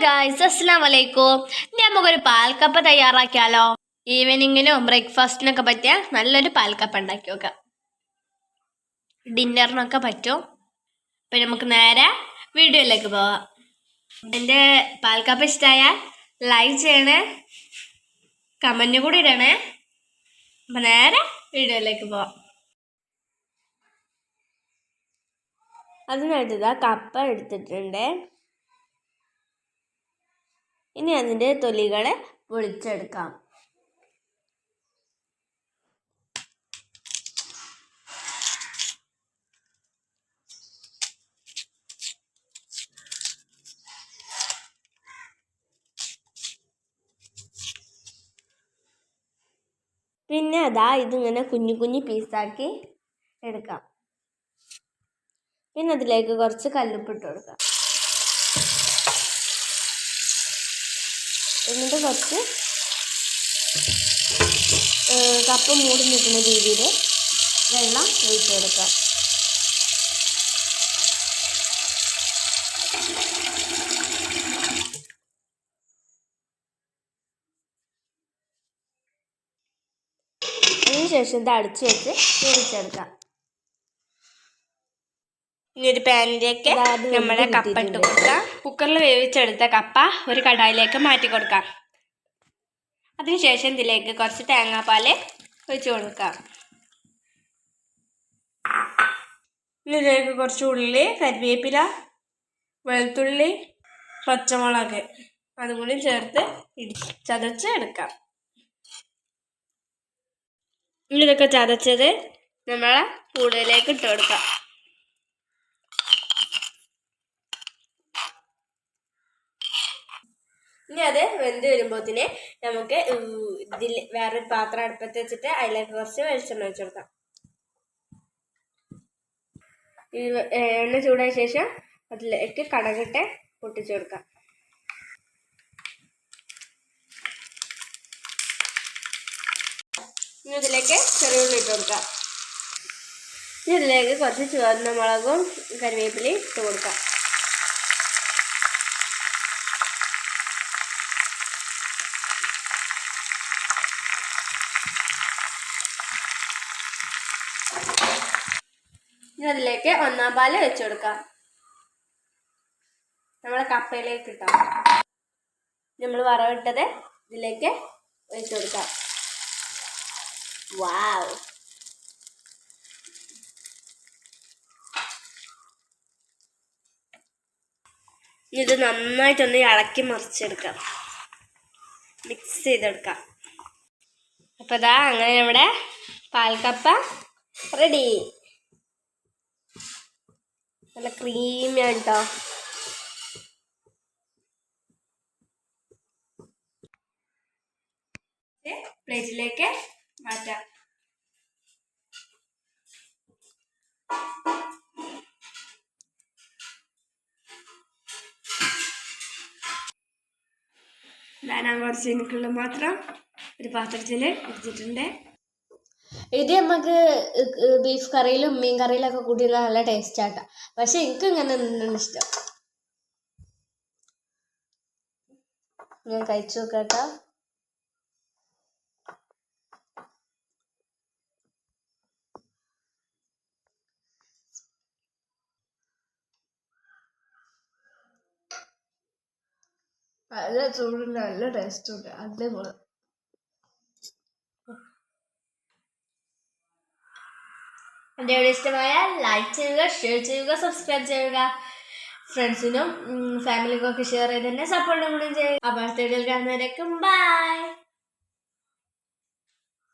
Guys അസ്സാം വലൈക്കും നമുക്കൊരു പാൽക്കപ്പ തയ്യാറാക്കിയാലോ? ഈവനിങ്ങിനും ബ്രേക്ക്ഫാസ്റ്റിനൊക്കെ പറ്റിയ നല്ലൊരു പാൽക്കപ്പ ഉണ്ടാക്കി നോക്കാം. ഡിന്നറിനൊക്കെ പറ്റും. അപ്പം നമുക്ക് നേരെ വീഡിയോയിലേക്ക് പോവാം. എന്റെ പാൽക്കപ്പ ഇഷ്ടമായാൽ ലൈക്ക് ചെയ്യണേ കമന്റ് കൂടി ഇടണേ. അപ്പം നേരെ വീഡിയോയിലേക്ക് പോവാം. അതിനായിട്ട് കപ്പ എടുത്തിട്ടുണ്ട്. ഇനി അതിന്റെ തൊലികളെ പൊളിച്ചെടുക്കാം. പിന്നെ അതാ ഇതിങ്ങനെ കുഞ്ഞു കുഞ്ഞു പീസാക്കി എടുക്കാം. പിന്നെ അതിലേക്ക് കുറച്ച് കല്ലുപ്പിട്ട് കൊടുക്കാം. എന്നിട്ട് കുറച്ച് കപ്പ മൂടി നിൽക്കുന്ന രീതിയിൽ വെള്ളം ഒഴിച്ച് കൊടുക്കാം അതിനുശേഷം ഇത് അടിച്ചു വെച്ച് വേവിച്ചെടുക്കാം ഇനി ഒരു പാനിലേക്ക് നമ്മളെ കപ്പിട്ട് കൊടുക്കാം. കുക്കറിൽ വേവിച്ചെടുത്ത കപ്പ ഒരു കടായിലേക്ക് മാറ്റി കൊടുക്കാം. അതിനുശേഷം ഇതിലേക്ക് കുറച്ച് തേങ്ങാപ്പാൽ ഒഴിച്ചു കൊടുക്കാം. ഇതിലേക്ക് കുറച്ച് ഉള്ളി കരിവേപ്പില വെളുത്തുള്ളി പച്ചമുളക് അതും കൂടി ചേർത്ത് ചതച്ച് എടുക്കാം. ഇതൊക്കെ ചതച്ചത് നമ്മളെ കൂടുതലേക്ക് ഇട്ട് കൊടുക്കാം. ഇനി അത് വെന്ത് വരുമ്പോഴത്തേന് നമുക്ക് ഇതിൽ വേറൊരു പാത്രം അടുപ്പത്ത് വെച്ചിട്ട് അതിലേക്ക് കുറച്ച് വെളിച്ചെണ്ണ വെച്ച് കൊടുക്കാം. ഈ എണ്ണ ചൂടായ ശേഷം അതിലേക്ക് കടകിട്ട് പൊട്ടിച്ചു കൊടുക്കാം. ഇനി ഇതിലേക്ക് ചെറിയുള്ളി ഇട്ട് കൊടുക്കാം. ഇനി ഇതിലേക്ക് കുറച്ച് ചുവന്ന മുളകും കറിവേപ്പിലയും ഇട്ട് കൊടുക്കാം. ഇനി അതിലേക്ക് ഒന്നാം പാൽ വെച്ച് കൊടുക്കാം. നമ്മളെ കപ്പയിലേക്ക് ഇട്ടാം. നമ്മൾ വറവിട്ടത് ഇതിലേക്ക് വെച്ച് കൊടുക്കാം. വാവ്. ഇത് നന്നായിട്ടൊന്ന് ഇളക്കി മറിച്ചെടുക്കാം. മിക്സ് ചെയ്തെടുക്കാം. അപ്പോൾ ഇതാ അങ്ങനെ നമ്മുടെ പാൽക്കപ്പ റെഡി. നല്ല ക്രീമി കേട്ടോ പ്ലേറ്റിലേക്ക് മാറ്റാം. ഞാൻ കുറച്ച് എനിക്കുള്ള മാത്രം ഒരു പാത്രത്തിൽ എടുത്തിട്ടുണ്ട് ഇത് നമുക്ക് ബീഫ് കറിയിലും മീൻ കറിയിലൊക്കെ കൂട്ടി നല്ല ടേസ്റ്റ് ആട്ടാ. പക്ഷെ എനിക്ക് ഇങ്ങനെ നിന്നാണ് ഇഷ്ടം. ഞാൻ കഴിച്ചു നോക്കട്ടോ. നല്ല ചൂടുണ്ട് നല്ല ടേസ്റ്റ് ഉണ്ട്. അതേപോലെ എന്റെ വീഡിയോ ഇഷ്ടമായാൽ ലൈക്ക് ചെയ്യുക ഷെയർ ചെയ്യുക സബ്സ്ക്രൈബ് ചെയ്യുക. ഫ്രണ്ട്സിനും ഫാമിലിക്കും ഒക്കെ ഷെയർ ചെയ്ത് തന്നെ സപ്പോർട്ടും കൂടി അപ്പോൾ അടുത്ത വീഡിയോയിൽ കാണുന്നവരേക്കും ബൈ